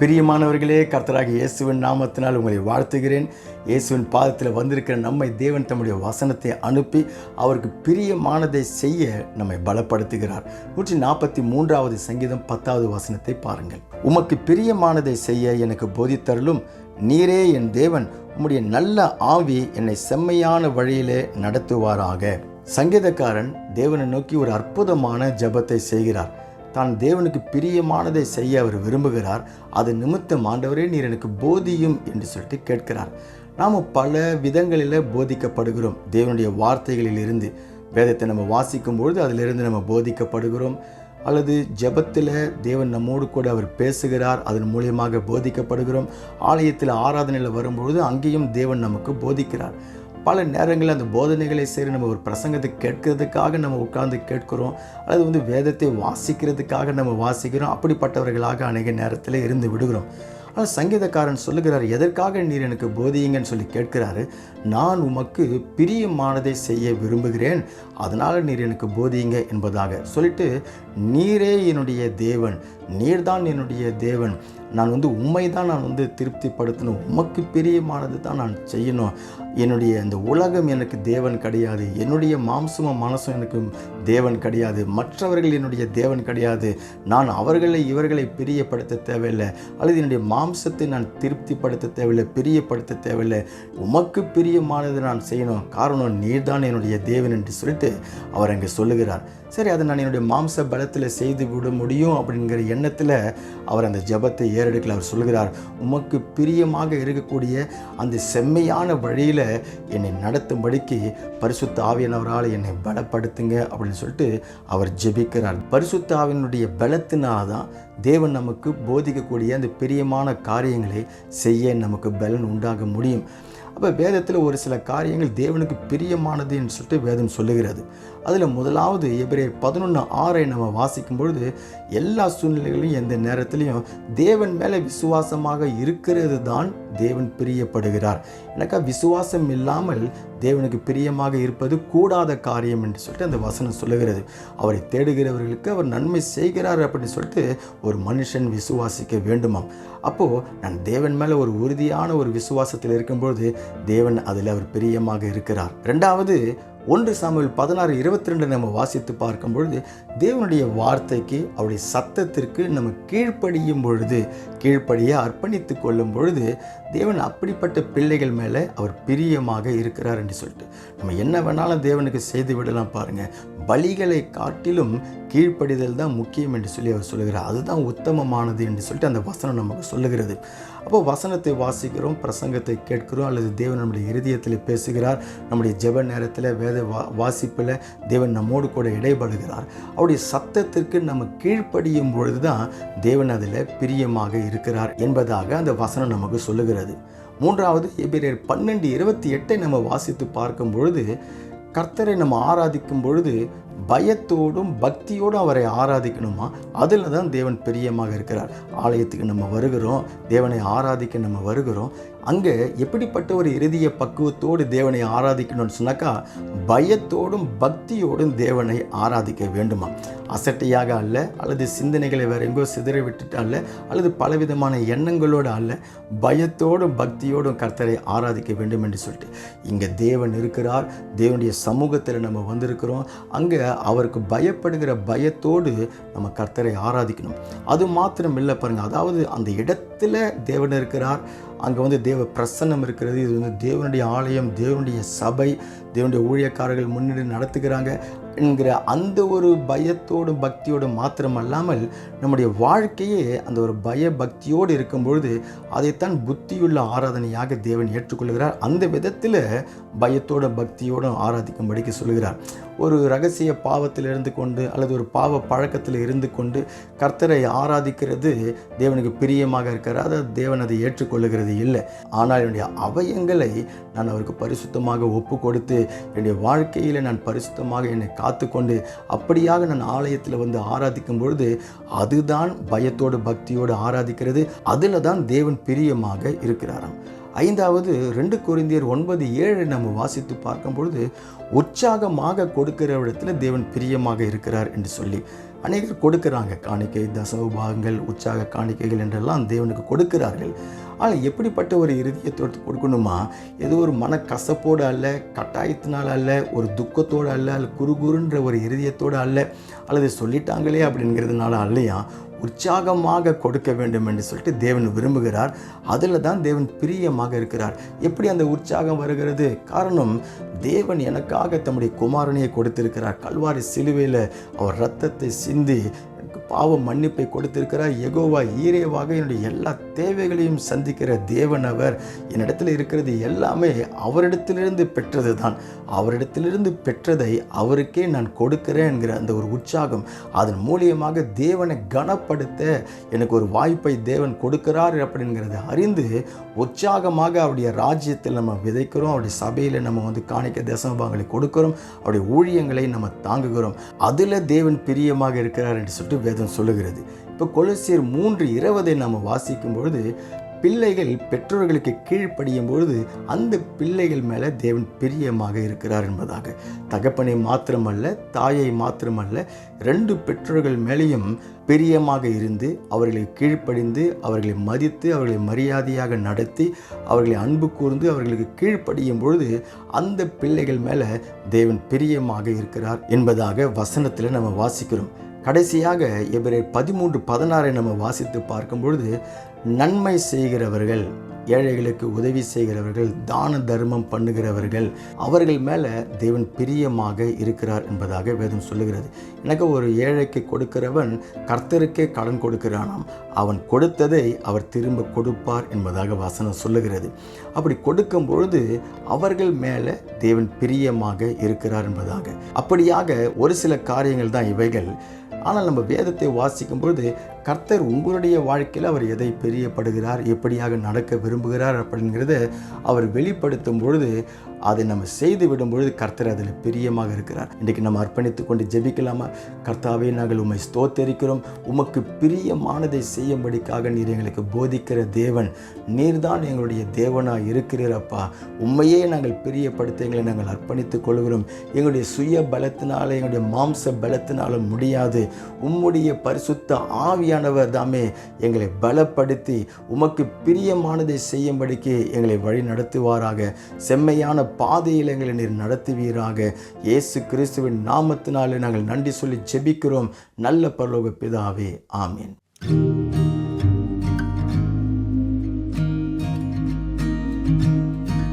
பிரியமானவர்களே கர்த்தராக இயேசுவின் நாமத்தினால் உங்களை வாழ்த்துகிறேன். இயேசுவின் பாதத்தில் வந்திருக்கிற நம்மை தேவன் தம்முடைய வசனத்தை அனுப்பி அவருக்கு பிரியமானதை செய்ய நம்மை பலப்படுத்துகிறார். நூற்றி நாற்பத்தி மூன்றாவது சங்கீதம் பத்தாவது வசனத்தை பாருங்கள். உமக்கு பிரியமானதை செய்ய எனக்கு போதித்தருளும் நீரே என் தேவன் உம்முடைய நல்ல ஆவி என்னை செம்மையான வழியிலே நடத்துவாராக. சங்கீதக்காரன் தேவனை நோக்கி ஒரு அற்புதமான ஜெபத்தை செய்கிறார். தான் தேவனுக்கு பிரியமானதை செய்ய அவர் விரும்புகிறார். அது நிமித்தம் ஆண்டவரே நீர் எனக்கு போதியும் என்று சொல்லிட்டு கேட்கிறார். நாம் பல விதங்களில் போதிக்கப்படுகிறோம். தேவனுடைய வார்த்தைகளில் இருந்து வேதத்தை நம்ம வாசிக்கும் பொழுது அதிலிருந்து நம்ம போதிக்கப்படுகிறோம். அல்லது ஜெபத்தில் தேவன் நம்மோடு கூட அவர் பேசுகிறார் அதன் மூலியமாக போதிக்கப்படுகிறோம். ஆலயத்தில் ஆராதனையில் வரும்பொழுது அங்கேயும் தேவன் நமக்கு போதிக்கிறார். பல நேரங்களில் அந்த போதனைகளை சரி நம்ம ஒரு பிரசங்கத்தை கேட்கறதுக்காக நம்ம உட்கார்ந்து கேட்கிறோம். அல்லது வந்து வேதத்தை வாசிக்கிறதுக்காக நம்ம வாசிக்கிறோம். அப்படிப்பட்டவர்களாக அநேக நேரத்தில் இருந்து விடுகிறோம். ஆனால் சங்கீதக்காரன் சொல்லுகிறார் எதற்காக நீர் எனக்கு போதியுங்கன்னு சொல்லி கேட்கிறாரு. நான் உமக்கு பிரியமானதை செய்ய விரும்புகிறேன். அதனால் நீர் எனக்கு போதியுங்க என்பதாக சொல்லிட்டு நீரே என்னுடைய தேவன். நீர்தான் என்னுடைய தேவன். நான் வந்து உண்மை தான் நான் வந்து திருப்திப்படுத்தணும். உமக்கு பிரியமானது தான் நான் செய்யணும். என்னுடைய இந்த உலகம் எனக்கு தேவன் கிடையாது. என்னுடைய மாம்சமும் மனசும் எனக்கு தேவன் கிடையாது. மற்றவர்கள் என்னுடைய தேவன் கிடையாது. நான் அவர்களை இவர்களை பிரியப்படுத்த தேவையில்லை. அல்லது என்னுடைய மாம்சத்தை நான் திருப்திப்படுத்த தேவையில்லை பிரியப்படுத்த தேவையில்லை. உமக்கு பிரியமானது நான் செய்யணும். காரணம் நீர்தான் என்னுடைய தேவன் என்று சொல்லிட்டு அவர் அங்கே சொல்லுகிறார். சரி அதை நான் என்னுடைய மாம்ச பலத்தில் செய்து விட முடியும் அப்படிங்கிற எண்ணத்தில் அவர் அந்த ஜெபத்தை ஏறெடுக்கல. அவர் சொல்கிறார் உமக்கு பிரியமாக இருக்கக்கூடிய அந்த செம்மையான வழியில் என்னை நடத்தும்படிக்கு பரிசுத்த ஆவியானவரால் என்னை பலப்படுத்துங்க அப்படின்னு சொல்லிட்டு அவர் ஜெபிக்கிறார். பரிசுத்த ஆவியனுடைய பலத்தினால தான் தேவன் நமக்கு போதிக்கக்கூடிய அந்த பிரியமான காரியங்களை செய்ய நமக்கு பலன் உண்டாக முடியும். அப்போ வேதத்தில் ஒரு சில காரியங்கள் தேவனுக்கு பிரியமானது என்று சொல்லிட்டு வேதம் சொல்லுகிறது. அதில் முதலாவது எபிரேயர் பதினொன்று ஆறை நம்ம வாசிக்கும் பொழுது எல்லா சூழ்நிலைகளையும் எந்த நேரத்துலையும் தேவன் மேலே விசுவாசமாக இருக்கிறது தான் தேவன் பிரியப்படுகிறார். எனக்கா விசுவாசம் இல்லாமல் தேவனுக்கு பிரியமாக இருப்பது கூடாத காரியம் என்று சொல்லிட்டு அந்த வசனம் சொல்லுகிறது. அவரை தேடுகிறவர்களுக்கு அவர் நன்மை செய்கிறார் அப்படின்னு சொல்லிட்டு ஒரு மனுஷன் விசுவாசிக்க வேண்டுமாம். அப்போது நான் தேவன் மேலே ஒரு உறுதியான ஒரு விசுவாசத்தில் இருக்கும்பொழுது தேவன் அதில் அவர் பிரியமாக இருக்கிறார். ரெண்டாவது ஒன்று சாமியில் பதினாறு இருபத்தி ரெண்டு நம்ம வாசித்து பார்க்கும் பொழுது தேவனுடைய வார்த்தைக்கு அவருடைய சத்தத்திற்கு நம்ம கீழ்ப்படியும் பொழுது கீழ்ப்படியை அர்ப்பணித்து கொள்ளும் பொழுது தேவன் அப்படிப்பட்ட பிள்ளைகள் மேலே அவர் பிரியமாக இருக்கிறார் என்று சொல்லிட்டு நம்ம என்ன வேணாலும் தேவனுக்கு செய்து விடலாம் பாருங்கள் பலிகளை காட்டிலும் கீழ்ப்படிதல் தான் முக்கியம் என்று சொல்லி அவர் சொல்லுகிறார். அதுதான் உத்தமமானது என்று சொல்லிட்டு அந்த வசனம் நமக்கு சொல்லுகிறது. அப்போ வசனத்தை வாசிக்கிறோம் பிரசங்கத்தை கேட்கிறோம் அல்லது தேவன் நம்முடைய இருதயத்தில் பேசுகிறார். நம்முடைய ஜெப நேரத்தில் வேத வா வாசிப்பில் தேவன் நம்மோடு கூட இடைபடுகிறார். அவருடைய சத்தத்திற்கு நம்ம கீழ்ப்படியும் பொழுது தான் தேவன் அதில் பிரியமாக இருக்கிறார் என்பதாக அந்த வசனம் நமக்கு சொல்லுகிறது. மூன்றாவது எபிரியர் பன்னெண்டு இருபத்தி எட்டை நம்ம வாசித்து பார்க்கும் பொழுது கர்த்தரை நம்ம ஆராதிக்கும் பொழுது பயத்தோடும் பக்தியோடும் அவரை ஆராதிக்கணுமா? அதில் தான் தேவன் பிரியமாக இருக்கிறார். ஆலயத்துக்கு நம்ம வருகிறோம். தேவனை ஆராதிக்க நம்ம வருகிறோம். அங்கே எப்படிப்பட்ட ஒரு இறுதிய பக்குவத்தோடு தேவனை ஆராதிக்கணும்னு சொன்னாக்கா பயத்தோடும் பக்தியோடும் தேவனை ஆராதிக்க வேண்டுமா? அசட்டையாக அல்ல அல்லது சிந்தனைகளை வேற எங்கோ சிதற விட்டுட்டு அல்ல அல்லது பலவிதமான எண்ணங்களோடு அல்ல பயத்தோடும் பக்தியோடும் கர்த்தரை ஆராதிக்க வேண்டும் என்று சொல்லிட்டு. இங்கே தேவன் இருக்கிறார் தேவனுடைய சமூகத்தில் நம்ம வந்திருக்கிறோம். அங்கே அவருக்கு பயப்படுகிற பயத்தோடு நம்ம கர்த்தரை ஆராதிக்கணும். அது மாத்திரம் இல்லை பாருங்கள் அதாவது அந்த இடத்துல தேவன் இருக்கிறார் அங்கே வந்து தேவ பிரசன்னம் இருக்கிறது. இது வந்து தேவனுடைய ஆலயம் தேவனுடைய சபை தேவனுடைய ஊழியக்காரர்கள் முன்னிட்டு நடத்துகிறாங்க என்கிற அந்த ஒரு பயத்தோடும் பக்தியோடும் மாத்திரம் அல்லாமல் நம்முடைய வாழ்க்கையே அந்த ஒரு பய பக்தியோடு இருக்கும் பொழுது அதைத்தான் புத்தியுள்ள ஆராதனையாக தேவன் ஏற்றுக்கொள்கிறார். அந்த விதத்தில் பயத்தோடும் பக்தியோடும் ஆராதிக்கும்படிக்கு சொல்கிறார் ஒரு ரகசிய பாவத்தில் இருந்து கொண்டு அல்லது ஒரு பாவ பழக்கத்தில் இருந்து கொண்டு கர்த்தரை ஆராதிக்கிறது தேவனுக்கு பிரியமாக இருக்கிறார் அதை தேவன் அதை ஏற்றுக்கொள்ளுகிறது இல்லை. ஆனால் என்னுடைய அவயங்களை நான் அவருக்கு பரிசுத்தமாக ஒப்பு கொடுத்து என்னுடைய வாழ்க்கையில் நான் பரிசுத்தமாக என்னை காத்துக்கொண்டு அப்படியாக நான் ஆலயத்தில் வந்து ஆராதிக்கும் பொழுது அதுதான் பயத்தோடு பக்தியோடு ஆராதிக்கிறது. அதில் தான் தேவன் பிரியமாக இருக்கிறாராம். ஐந்தாவது ரெண்டு குறிந்தியர் ஒன்பது ஏழு நம்ம வாசித்து பார்க்கும் பொழுது உற்சாகமாக கொடுக்கிற இடத்துல தேவன் பிரியமாக இருக்கிறார் என்று சொல்லி அநேகர் கொடுக்குறாங்க. காணிக்கை தசவுபாகங்கள் உற்சாக காணிக்கைகள் என்றெல்லாம் தேவனுக்கு கொடுக்கிறார்கள். ஆனால் எப்படிப்பட்ட ஒரு இறுதியத்தோடு கொடுக்கணுமா? ஏதோ ஒரு மனக்கசப்போடு அல்ல கட்டாயத்தினால் அல்ல ஒரு துக்கத்தோடு அல்ல அல்ல குறுகுறுன்ற ஒரு இறுதியத்தோடு அல்ல அல்லது சொல்லிட்டாங்களே அப்படிங்கிறதுனால அல்லையா? உற்சாகமாக கொடுக்க வேண்டும் என்று சொல்லிட்டு தேவன் விரும்புகிறார். அதில் தான் தேவன் பிரியமாக இருக்கிறார். எப்படி அந்த உற்சாகம் வருகிறது? காரணம் தேவன் எனக்காக தம்முடைய குமாரனையை கொடுத்திருக்கிறார். கல்வாரி சிலுவையில் அவர் ரத்தத்தை சிந்தி பாவ மன்னிப்பை கொடுத்திருக்கிறார். எகோவா ஈரேவாக என்னுடைய எல்லா தேவைகளையும் சந்திக்கிற தேவன் அவர். என்னிடத்தில் இருக்கிறது எல்லாமே அவரிடத்திலிருந்து பெற்றது தான் அவரிடத்திலிருந்து பெற்றதை அவருக்கே நான் கொடுக்கிறேன் என்கிற அந்த ஒரு உற்சாகம் அதன் மூலியமாக தேவனை கனப்படுத்த எனக்கு ஒரு வாய்ப்பை தேவன் கொடுக்கிறார் அப்படிங்கிறத அறிந்து உற்சாகமாக அவருடைய ராஜ்யத்தில் நம்ம விதைக்கிறோம். அவருடைய சபையில் நம்ம வந்து காணிக்க தசமபாங்களை கொடுக்கிறோம். அவருடைய ஊழியங்களை நம்ம தாங்குகிறோம். அதில் தேவன் பிரியமாக இருக்கிறார் என்று சொல்லிட்டு வேதம் சொல்லுகிறது. இப்போ கொலசியர் மூன்று இருபதை நாம் வாசிக்கும் பொழுது பிள்ளைகள் பெற்றோர்களுக்கு கீழ்ப்படியும் பொழுது அந்த பிள்ளைகள் மேலே தேவன் பிரியமாக இருக்கிறார் என்பதாக. தகப்பனை மாத்திரமல்ல தாயை மாத்திரமல்ல ரெண்டு பெற்றோர்கள் மேலேயும் பிரியமாக இருந்து அவர்களை கீழ்ப்படிந்து அவர்களை மதித்து அவர்களை மரியாதையாக நடத்தி அவர்களை அன்பு கூர்ந்து அவர்களுக்கு கீழ்ப்படியும் பொழுது அந்த பிள்ளைகள் மேலே தேவன் பிரியமாக இருக்கிறார் என்பதாக வசனத்தில் நம்ம வாசிக்கிறோம். கடைசியாக எபிரேர் பதிமூன்று பதினாறை நம்ம வாசித்து பார்க்கும் பொழுது நன்மை செய்கிறவர்கள் ஏழைகளுக்கு உதவி செய்கிறவர்கள் தான தர்மம் பண்ணுகிறவர்கள் அவர்கள் மேலே தேவன் பிரியமாக இருக்கிறார் என்பதாக வேதம் சொல்லுகிறது. எனக்கு ஒரு ஏழைக்கு கொடுக்கிறவன் கர்த்தருக்கே கடன் கொடுக்கிறானாம். அவன் கொடுத்ததை அவர் திரும்ப கொடுப்பார் என்பதாக வசனம் சொல்லுகிறது. அப்படி கொடுக்கும் பொழுது அவர்கள் மேலே தேவன் பிரியமாக இருக்கிறார் என்பதாக. அப்படியாக ஒரு சில காரியங்கள் தான் இவைகள். ஆனால் நம்ம வேதத்தை வாசிக்கும் பொழுது கர்த்தர் உங்களுடைய வாழ்க்கையில் அவர் எதை பிரியப்படுகிறார் எப்படியாக நடக்க விரும்புகிறார் அப்படிங்கிறத அவர் வெளிப்படுத்தும் பொழுது அதை நம்ம செய்து விடும் பொழுது கர்த்தர் அதில் பிரியமாக இருக்கிறார். இன்றைக்கு நம்ம அர்ப்பணித்து கொண்டு ஜெபிக்கலாமா? கர்த்தாவே நாங்கள் உம்மை ஸ்தோத்தரிக்கிறோம். உமக்கு பிரியமானதை செய்யும்படிக்காக நீர் எங்களுக்கு போதிக்கிற தேவன். நீர்தான் எங்களுடைய தேவனாக இருக்கிறீரப்பா உண்மையே நாங்கள் பிரியப்படுத்த எங்களை நாங்கள் அர்ப்பணித்துக் கொள்கிறோம். எங்களுடைய சுய பலத்தினாலும் எங்களுடைய மாம்ச பலத்தினால முடியாது. உம்முடைய பரிசுத்த ஆவியானவர் தாமே எங்களை பலப்படுத்தி உமக்கு பிரியமானதை செய்யும்படிக்கு எங்களை வழி நடத்துவாராக. செம்மையான பாதையில் எங்களை நீர் நடத்துவீராக. இயேசு கிறிஸ்துவின் நாமத்தினாலே நாங்கள் நன்றி சொல்லி ஜெபிக்கிறோம். நல்ல பரலோக பிதாவே ஆமீன்.